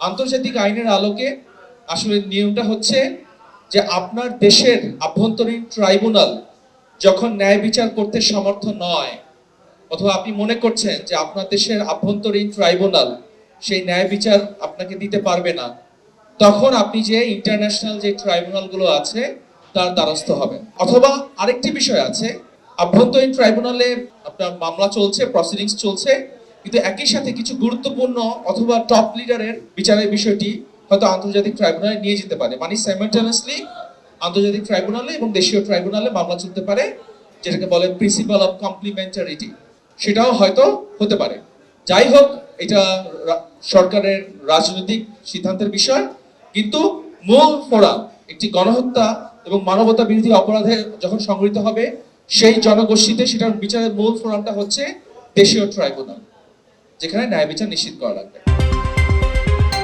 আন্তর্জাতিক আইনের আলোকে আসলে নিয়মটা হচ্ছে যে আপনার দেশের আভ্যন্তরীণ ট্রাইব্যুনাল যখন ন্যায় বিচার করতে সমর্থ নয়, অথবা আপনি মনে করছেন যে আপনার দেশের আভ্যন্তরীণ ট্রাইব্যুনাল সেই ন্যায় বিচার আপনাকে দিতে পারবে না, তখন আপনি যে ইন্টারন্যাশনাল যে ট্রাইব্যুনালগুলো আছে তার দ্বারস্থ হবেন। অথবা আরেকটি বিষয় আছে, আভ্যন্তরীণ ট্রাইব্যুনালে আপনার মামলা চলছে, প্রসিডিংস চলছে কিন্তু একই সাথে কিছু গুরুত্বপূর্ণ অথবা টপ লিডারের বিচারের বিষয়টি হয়তো আন্তর্জাতিক ট্রাইব্যুনালে নিয়ে যেতে পারে। মানে সাইমালটেনিয়াসলি আন্তর্জাতিক ট্রাইব্যুনালে এবং দেশীয় ট্রাইব্যুনালে মামলা চলতে পারে, যেটাকে বলে প্রিন্সিপাল অফ কমপ্লিমেন্টারিটি সেটাও হয়তো হতে পারে। যাই হোক, এটা সরকারের রাজনৈতিক সিদ্ধান্তের বিষয়। কিন্তু মূল ফোরাম একটি গণহত্যা এবং মানবতা বিরোধী অপরাধে যখন সংগঠিত হবে, সেই জনগোষ্ঠীতে সেটার বিচারের মূল ফোরামটা হচ্ছে দেশীয় ট্রাইব্যুনাল। যেখানে ন্যায় বিচার নিশ্চিত করা লাগবে।